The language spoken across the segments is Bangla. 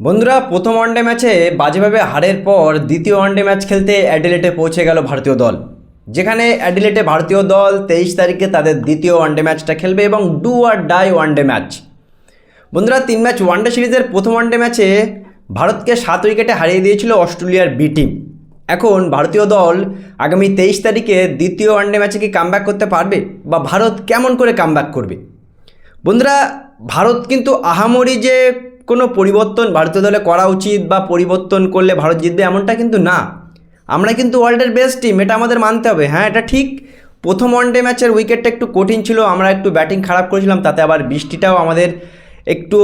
বন্ধুরা, প্রথম ওয়ানডে ম্যাচে বাজেভাবে হারের পর দ্বিতীয় ওয়ানডে ম্যাচ খেলতে অ্যাডিলেটে পৌঁছে গেল ভারতীয় দল। যেখানে অ্যাডিলেটে ভারতীয় দল তেইশ তারিখে তাদের দ্বিতীয় ওয়ানডে ম্যাচটা খেলবে এবং do or die one day match বন্ধুরা, তিন ম্যাচ ওয়ানডে সিরিজের প্রথম ওয়ানডে ম্যাচে ভারতকে সাত উইকেটে হারিয়ে দিয়েছিল অস্ট্রেলিয়ার বি টিম এখন ভারতীয় দল আগামী তেইশ তারিখে দ্বিতীয় ওয়ানডে ম্যাচে কি কামব্যাক করতে পারবে বা ভারত কেমন করে কামব্যাক করবে? বন্ধুরা, ভারত কিন্তু আহামরি যে কোনো পরিবর্তন ভারতীয় দলে করা উচিত বা পরিবর্তন করলে ভারত জিতবে এমনটা কিন্তু না। আমরা কিন্তু ওয়ার্ল্ডের বেস্ট টিম এটা আমাদের মানতে হবে। হ্যাঁ এটা ঠিক। প্রথম ওয়ানডে ম্যাচের উইকেটটা একটু কঠিন ছিল, আমরা একটু ব্যাটিং খারাপ করেছিলাম, তাতে আবার বৃষ্টিটাও আমাদের একটু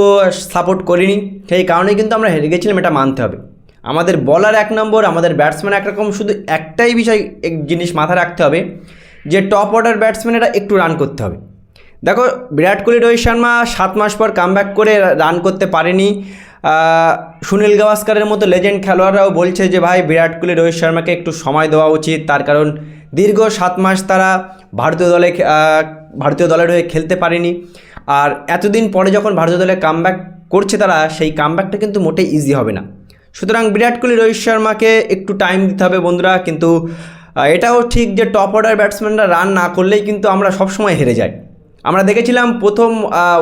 সাপোর্ট করিনি। সেই কারণেই কিন্তু আমরা হেরে গেছিলাম, এটা মানতে হবে। আমাদের বলার এক নম্বর, আমাদের ব্যাটসম্যান একরকম, শুধু একটাই বিষয় জিনিস মাথায় রাখতে হবে, যে টপ অর্ডার ব্যাটসম্যানেরা একটু রান করতে হবে। দেখো, বিরাট কোহলি, রোহিত শর্মা সাত মাস পর কামব্যাক করে রান করতে পারেনি। সুনীল গাভাস্কারের মতো লেজেন্ড খেলোয়াড়রাও বলছে যে, ভাই, বিরাট কোহলি, রোহিত শর্মাকে একটু সময় দেওয়া উচিত। তার কারণ দীর্ঘ সাত মাস তারা ভারতীয় দলে ভারতীয় দলের হয়ে খেলতে পারেনি। আর এতদিন পরে যখন ভারতীয় দলে কামব্যাক করছে তারা, সেই কামব্যাকটা কিন্তু মোটেই ইজি হবে না। সুতরাং বিরাট কোহলি, রোহিত শর্মাকে একটু টাইম দিতে হবে বন্ধুরা। কিন্তু এটাও ঠিক যে টপ অর্ডার ব্যাটসম্যানরা রান না করলেই কিন্তু আমরা সবসময় হেরে যাই। আমরা দেখেছিলাম প্রথম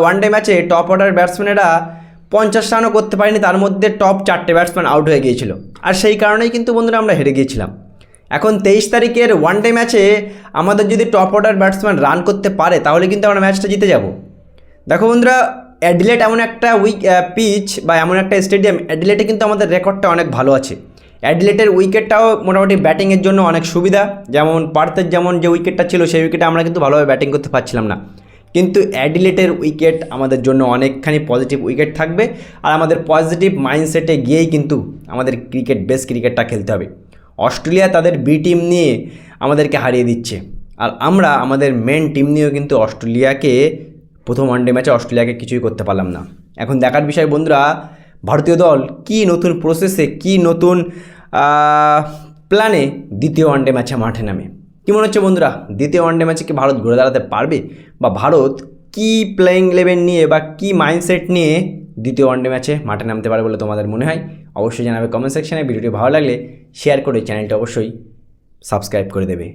ওয়ানডে ম্যাচে টপ অর্ডার ব্যাটসম্যানেরা পঞ্চাশ রানও করতে পারেনি, তার মধ্যে টপ চারটে ব্যাটসম্যান আউট হয়ে গিয়েছিল। আর সেই কারণেই কিন্তু বন্ধুরা আমরা হেরে গিয়েছিলাম। এখন তেইশ তারিখের ওয়ানডে ম্যাচে আমাদের যদি টপ অর্ডার ব্যাটসম্যান রান করতে পারে, তাহলে কিন্তু আমরা ম্যাচটা জিতে যাব। দেখো বন্ধুরা অ্যাডিলেট এমন একটা উইক পিচ বা এমন একটা স্টেডিয়াম অ্যাডিলেটে কিন্তু আমাদের রেকর্ডটা অনেক ভালো আছে। অ্যাডিলেটের উইকেটটাও মোটামুটি ব্যাটিংয়ের জন্য অনেক সুবিধা। যেমন পার্থের যেমন যে উইকেটটা ছিল, সেই উইকেটে আমরা কিন্তু ভালোভাবে ব্যাটিং করতে পারছিলাম না। কিন্তু অ্যাডিলেটের উইকেট আমাদের জন্য অনেকখানি পজিটিভ উইকেট থাকবে আর আমাদের পজিটিভ মাইন্ডসেটে গিয়েই কিন্তু আমাদের ক্রিকেট বেস্ট ক্রিকেটটা খেলতে হবে। অস্ট্রেলিয়া তাদের বি টিম নিয়ে আমাদেরকে হারিয়ে দিচ্ছে। আর আমরা আমাদের মেন টিম নিয়েও কিন্তু অস্ট্রেলিয়াকে, প্রথম ওয়ানডে ম্যাচে অস্ট্রেলিয়াকে কিছুই করতে পারলাম না। এখন দেখার বিষয় বন্ধুরা, ভারতীয় দল কি নতুন প্রসেসে কি নতুন প্ল্যানে দ্বিতীয় ওয়ানডে ম্যাচে মাঠে নামে? কী মনে হচ্ছে বন্ধুরা? দ্বিতীয় ওয়ানডে ম্যাচে কি ভারত ঘুরে দাঁড়াতে পারবে? বা ভারত কি প্লেয়িং ইলেভেন নিয়ে বা কি মাইন্ডসেট নিয়ে দ্বিতীয় ওয়ানডে ম্যাচে মাঠে নামতে পারে বলে তোমাদের মনে হয়? অবশ্যই জানাবে কমেন্ট সেকশানে ভিডিওটি ভালো লাগলে শেয়ার করে চ্যানেলটা অবশ্যই সাবস্ক্রাইব করে দেবে।